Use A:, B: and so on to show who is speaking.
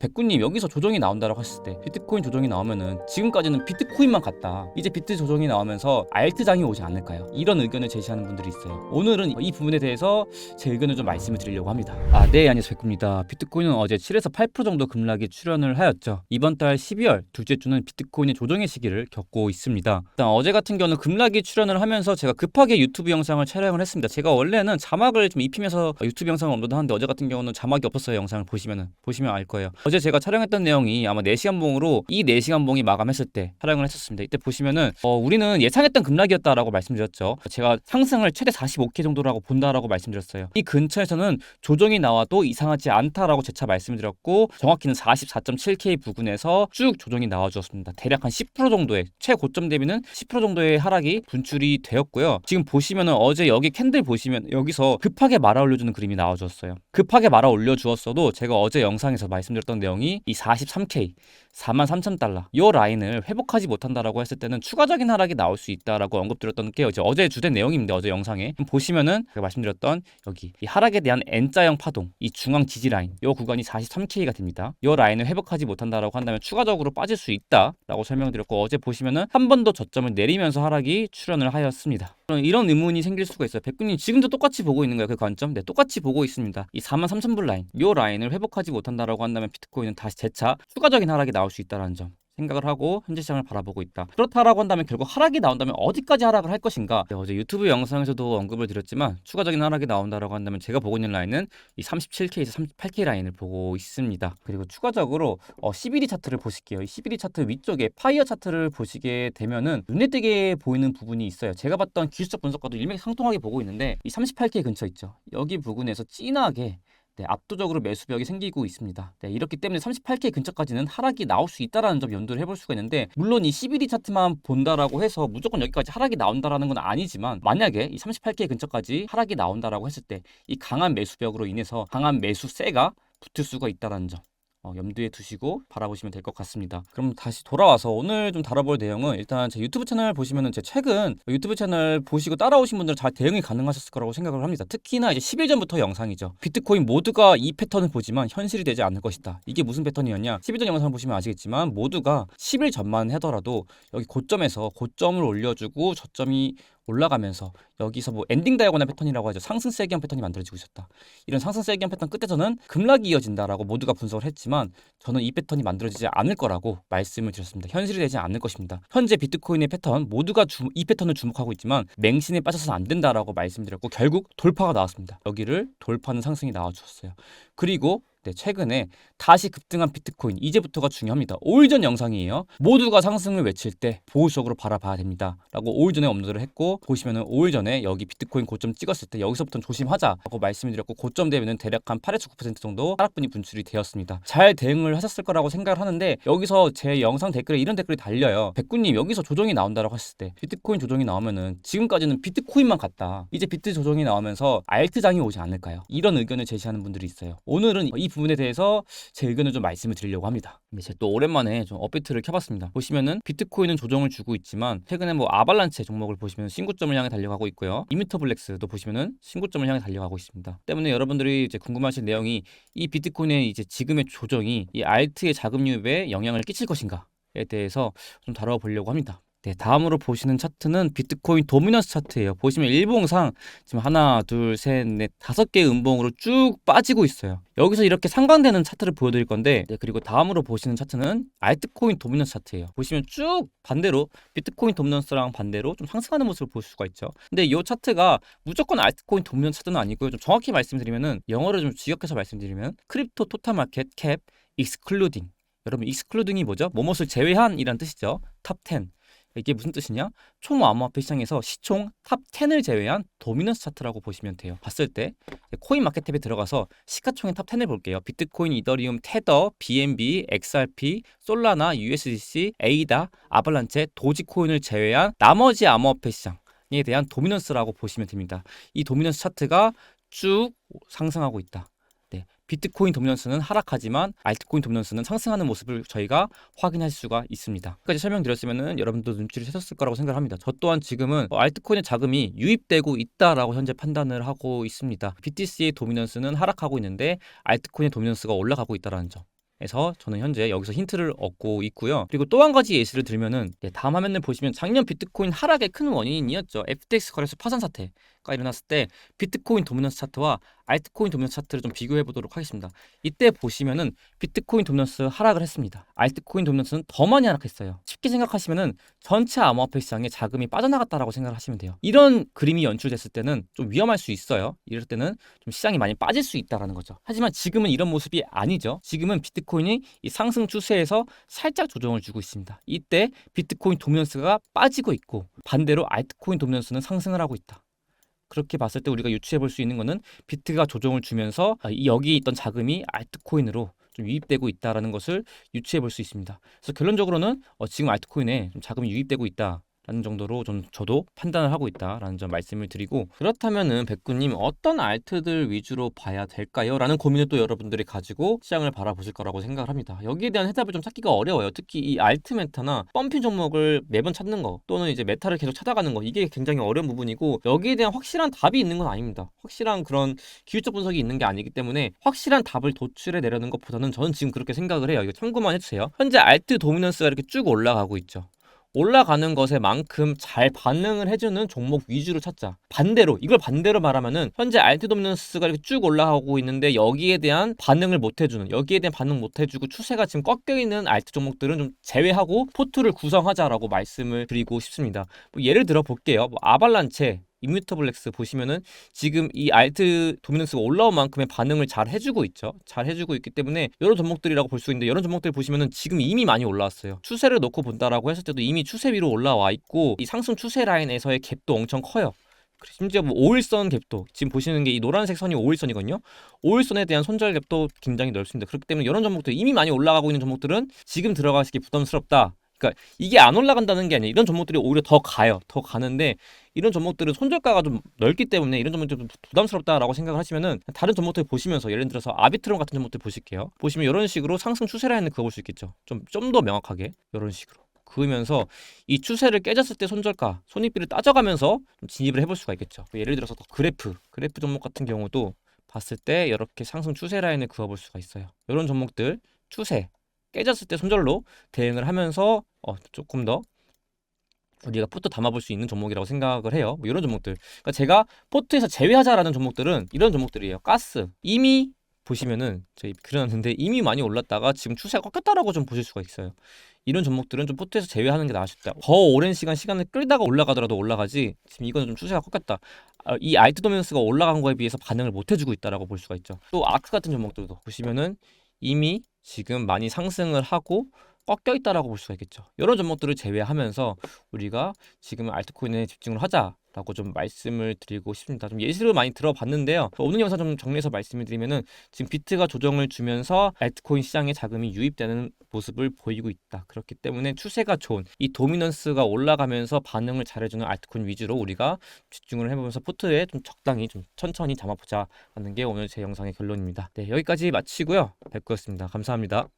A: 백구님 여기서 조정이 나온다라고 했을 때 비트코인 조정이 나오면은 지금까지는 비트코인만 갔다. 이제 비트 조정이 나오면서 알트장이 오지 않을까요? 이런 의견을 제시하는 분들이 있어요. 오늘은 이 부분에 대해서 제 의견을 좀 말씀을 드리려고 합니다. 아네 안녕하세요 백구입니다. 비트코인은 어제 7에서 8% 정도 급락이 출현을 하였죠. 이번 달 12월 둘째 주는 비트코인의 조정의 시기를 겪고 있습니다. 일단 어제 같은 경우는 급락이 출현을 하면서 제가 급하게 유튜브 영상을 촬영을 했습니다. 제가 원래는 자막을 좀 입히면서 유튜브 영상을 업로드하는데 어제 같은 경우는 자막이 없었어요 영상을 보시면은. 보시면 알 거예요 어제 제가 촬영했던 내용이 아마 4시간 봉으로 이 4시간 봉이 마감했을 때 촬영을 했었습니다. 이때 보시면은 어, 우리는 예상했던 급락이었다라고 말씀드렸죠. 제가 상승을 최대 45K 정도라고 본다라고 말씀드렸어요. 이 근처에서는 조정이 나와도 이상하지 않다라고 재차 말씀드렸고 정확히는 44.7K 부근에서 쭉 조정이 나와 주었습니다. 대략 한 10% 정도의 최고점 대비는 10% 정도의 하락이 분출이 되었고요. 지금 보시면은 어제 여기 캔들 보시면 여기서 급하게 말아 올려주는 그림이 나와 주었어요. 급하게 말아 올려 주었어도 제가 어제 영상에서 말씀드렸던 내용이 이 43K 43,000달러 이 라인을 회복하지 못한다라고 했을 때는 추가적인 하락이 나올 수 있다라고 언급드렸던 게 이제 어제 주된 내용입니다. 어제 영상에 보시면은 제가 말씀드렸던 여기 이 하락에 대한 N자형 파동 이 중앙 지지 라인 이 구간이 43K가 됩니다. 이 라인을 회복하지 못한다라고 한다면 추가적으로 빠질 수 있다라고 설명드렸고 어제 보시면은 한 번 더 저점을 내리면서 하락이 출현을 하였습니다. 이런 의문이 생길 수가 있어요. 백군님 지금도 똑같이 보고 있는 거예요. 그 관점? 네, 똑같이 보고 있습니다. 이 43,000불 라인, 이 라인을 회복하지 못한다라고 한다면 비트코인은 다시 재차 추가적인 하락이 나올 수 있다는 점. 생각을 하고 현재 시장을 바라보고 있다. 그렇다라고 한다면 결국 하락이 나온다면 어디까지 하락을 할 것인가? 네, 어제 유튜브 영상에서도 언급을 드렸지만 추가적인 하락이 나온다라고 한다면 제가 보고 있는 라인은 이 37K에서 38K 라인을 보고 있습니다. 그리고 추가적으로 어, 11위 차트를 보실게요. 이 11위 차트 위쪽에 파이어 차트를 보시게 되면은 눈에 띄게 보이는 부분이 있어요. 제가 봤던 기술적 분석과도 일맥상통하게 보고 있는데 이 38K 근처 있죠. 여기 부근에서 진하게 네, 압도적으로 매수벽이 생기고 있습니다. 네, 이렇기 때문에 38K 근처까지는 하락이 나올 수 있다라는 점 연두를 해볼 수가 있는데 물론 이 11위 차트만 본다라고 해서 무조건 여기까지 하락이 나온다라는 건 아니지만 만약에 이 38K 근처까지 하락이 나온다라고 했을 때 이 강한 매수벽으로 인해서 강한 매수세가 붙을 수가 있다라는 점. 어, 염두에 두시고 바라보시면 될 것 같습니다. 그럼 다시 돌아와서 오늘 좀 다뤄볼 내용은 일단 제 유튜브 채널 보시면은 제 최근 유튜브 채널 보시고 따라오신 분들은 잘 대응이 가능하셨을 거라고 생각을 합니다. 특히나 이제 10일 전부터 영상이죠. 비트코인 모두가 이 패턴을 보지만 현실이 되지 않을 것이다. 이게 무슨 패턴이었냐? 10일 전 영상 보시면 아시겠지만 모두가 10일 전만 하더라도 여기 고점에서 고점을 올려주고 저점이 올라가면서 여기서 뭐 엔딩 다이아고널 패턴이라고 하죠. 상승 세 기형 패턴이 만들어지고 있었다. 이런 상승 세 기형 패턴 끝에서는 급락이 이어진다라고 모두가 분석을 했지만 저는 이 패턴이 만들어지지 않을 거라고 말씀을 드렸습니다. 현실이 되지 않을 것입니다. 현재 비트코인의 패턴 모두가 주, 이 패턴을 주목하고 있지만 맹신에 빠져서는 안 된다라고 말씀드렸고 결국 돌파가 나왔습니다. 여기를 돌파하는 상승이 나와주셨어요. 그리고 네, 최근에 다시 급등한 비트코인 이제부터가 중요합니다. 5일 전 영상이에요. 모두가 상승을 외칠 때 보호적으로 바라봐야 됩니다. 라고 5일 전에 업로드를 했고 보시면은 5일 전에 여기 비트코인 고점 찍었을 때 여기서부터 조심하자라고 말씀을 드렸고 고점 대비는 대략 한 8에서 9% 정도 하락분이 분출이 되었습니다. 잘 대응을 하셨을 거라고 생각을 하는데 여기서 제 영상 댓글에 이런 댓글이 달려요. 백구님 여기서 조정이 나온다라고 했을 때 비트코인 조정이 나오면은 지금까지는 비트코인만 갔다. 이제 비트 조정이 나오면서 알트장이 오지 않을까요? 이런 의견을 제시하는 분들이 있어요. 오늘은 이 부분에 대해서 제 의견을 좀 말씀을 드리려고 합니다. 근데 제가 또 오랜만에 좀 업데이트를 켜봤습니다. 보시면은 비트코인은 조정을 주고 있지만 최근에 뭐 아발란체 종목을 보시면 신고점을 향해 달려가고 있고요. 이미터 블랙스도 보시면은 신고점을 향해 달려가고 있습니다. 때문에 여러분들이 이제 궁금하신 내용이 이 비트코인의 이제 지금의 조정이 이 알트의 자금 유입에 영향을 끼칠 것인가에 대해서 좀 다뤄보려고 합니다. 네, 다음으로 보시는 차트는 비트코인 도미넌스 차트예요. 보시면 일봉상 지금 하나, 둘, 셋, 넷, 다섯 개의 음봉으로 쭉 빠지고 있어요. 여기서 이렇게 상반되는 차트를 보여드릴 건데, 네, 그리고 다음으로 보시는 차트는 알트코인 도미넌스 차트예요. 보시면 쭉 반대로 비트코인 도미넌스랑 반대로 좀 상승하는 모습을 볼 수가 있죠. 근데 이 차트가 무조건 알트코인 도미넌스 차트는 아니고요. 좀 정확히 말씀드리면은 영어를 좀 직역해서 말씀드리면 크립토 토탈 마켓 캡 익스클루딩 여러분 익스클루딩이 뭐죠? 뭐뭇을 제외한이란 뜻이죠. 탑 10. 이게 무슨 뜻이냐? 총 암호화폐 시장에서 시총 탑 10을 제외한 도미넌스 차트라고 보시면 돼요. 봤을 때 코인 마켓 탭에 들어가서 시가총액 탑 10을 볼게요. 비트코인, 이더리움, 테더, BNB, XRP, 솔라나, USDC, 에이다, 아발란체, 도지코인을 제외한 나머지 암호화폐 시장에 대한 도미넌스라고 보시면 됩니다. 이 도미넌스 차트가 쭉 상승하고 있다. 네, 비트코인 도미넌스는 하락하지만 알트코인 도미넌스는 상승하는 모습을 저희가 확인할 수가 있습니다. 여기까지 설명드렸으면 여러분도 눈치를 채셨을 거라고 생각합니다. 저 또한 지금은 알트코인의 자금이 유입되고 있다라고 현재 판단을 하고 있습니다. BTC의 도미넌스는 하락하고 있는데 알트코인의 도미넌스가 올라가고 있다는 점. 에서 저는 현재 여기서 힌트를 얻고 있고요. 그리고 또 한 가지 예시를 들면은 네, 다음 화면을 보시면 작년 비트코인 하락의 큰 원인이었죠. FTX 거래소 파산 사태 가 일어났을 때 비트코인 도미넌스 차트와 알트코인 도미넌스 차트를 좀 비교해 보도록 하겠습니다. 이때 보시면은 비트코인 도미넌스 하락을 했습니다. 알트코인 도미넌스는 더 많이 하락했어요. 쉽게 생각하시면은 전체 암호화폐 시장에 자금이 빠져나갔다라고 생각을 하시면 돼요. 이런 그림이 연출됐을 때는 좀 위험할 수 있어요. 이럴 때는 좀 시장이 많이 빠질 수 있다라는 거죠. 하지만 지금은 이런 모습이 아니죠. 지금은 비트코인이 이 상승 추세에서 살짝 조정을 주고 있습니다. 이때 비트코인 도미넌스가 빠지고 있고 반대로 알트코인 도미넌스는 상승을 하고 있다. 그렇게 봤을 때 우리가 유추해 볼 수 있는 거는 비트가 조정을 주면서 아, 이 여기 있던 자금이 알트코인으로 좀 유입되고 있다라는 것을 유추해 볼 수 있습니다. 그래서 결론적으로는 어, 지금 알트코인에 좀 자금이 유입되고 있다. 라는 정도로 좀 저도 판단을 하고 있다라는 점 말씀을 드리고 그렇다면은 백구님 어떤 알트들 위주로 봐야 될까요? 라는 고민을 또 여러분들이 가지고 시장을 바라보실 거라고 생각을 합니다. 여기에 대한 해답을 좀 찾기가 어려워요. 특히 이 알트 메타나 펌핑 종목을 매번 찾는 거 또는 이제 메타를 계속 찾아가는 거 이게 굉장히 어려운 부분이고 여기에 대한 확실한 답이 있는 건 아닙니다. 확실한 그런 기술적 분석이 있는 게 아니기 때문에 확실한 답을 도출해 내려는 것보다는 저는 지금 그렇게 생각을 해요. 이거 참고만 해주세요. 현재 알트 도미넌스가 이렇게 쭉 올라가고 있죠. 올라가는 것에 만큼 잘 반응을 해주는 종목 위주로 찾자. 반대로 이걸 반대로 말하면은 현재 알트 도미넌스가 이렇게 쭉 올라가고 있는데 여기에 대한 반응을 못 해주는 여기에 대한 반응 못 해주고 추세가 지금 꺾여 있는 알트 종목들은 좀 제외하고 포트를 구성하자라고 말씀을 드리고 싶습니다. 뭐 예를 들어 볼게요. 뭐 아발란체 이뮤터블렉스 보시면은 지금 이 알트 도미넌스가 올라온 만큼의 반응을 잘 해주고 있죠. 잘 해주고 있기 때문에 이런 종목들이라고 볼 수 있는데 이런 종목들 보시면은 지금 이미 많이 올라왔어요. 추세를 놓고 본다라고 했을 때도 이미 추세 위로 올라와 있고 이 상승 추세 라인에서의 갭도 엄청 커요. 심지어 뭐 5일선 갭도 지금 보시는 게 이 노란색 선이 5일선이거든요. 5일선에 대한 손절 갭도 굉장히 넓습니다. 그렇기 때문에 이런 종목들 이미 많이 올라가고 있는 종목들은 지금 들어가시기 부담스럽다. 그러니까 이게 안 올라간다는 게 아니라 이런 종목들이 오히려 더 가요. 더 가는데 이런 종목들은 손절가가 좀 넓기 때문에 이런 종목들이 좀 부담스럽다라고 생각을 하시면은 다른 종목들 보시면서 예를 들어서 아비트론 같은 종목들 보실게요. 보시면 이런 식으로 상승 추세 라인을 그어볼 수 있겠죠. 좀 좀 더 명확하게 이런 식으로. 그으면서 이 추세를 깨졌을 때 손절가, 손익비를 따져가면서 좀 진입을 해볼 수가 있겠죠. 예를 들어서 또 그래프, 그래프 종목 같은 경우도 봤을 때 이렇게 상승 추세 라인을 그어볼 수가 있어요. 이런 종목들 추세 깨졌을 때 손절로 대응을 하면서 어, 조금 더 우리가 포트 담아볼 수 있는 종목이라고 생각을 해요. 뭐 이런 종목들. 그러니까 제가 포트에서 제외하자라는 종목들은 이런 종목들이에요. 가스 이미 보시면은 저희 그려놨는데 이미 많이 올랐다가 지금 추세가 꺾였다라고 좀 보실 수가 있어요. 이런 종목들은 좀 포트에서 제외하는 게 나으셨다. 더 오랜 시간 시간을 끌다가 올라가더라도 올라가지. 지금 이거는 좀 추세가 꺾였다. 아, 이 알트 도미넌스가 올라간 거에 비해서 반응을 못 해주고 있다라고 볼 수가 있죠. 또 아크 같은 종목들도 보시면은 이미 지금 많이 상승을 하고 꺾여 있다라고 볼 수가 있겠죠. 이런 종목들을 제외하면서 우리가 지금 알트코인에 집중을 하자 라고 좀 말씀을 드리고 싶습니다. 좀 예시를 많이 들어봤는데요. 오늘 영상 좀 정리해서 말씀을 드리면은 지금 비트가 조정을 주면서 알트코인 시장에 자금이 유입되는 모습을 보이고 있다. 그렇기 때문에 추세가 좋은 이 도미넌스가 올라가면서 반응을 잘해주는 알트코인 위주로 우리가 집중을 해보면서 포트에 좀 적당히 좀 천천히 담아보자라는 게 오늘 제 영상의 결론입니다. 네 여기까지 마치고요. 백구였습니다. 감사합니다.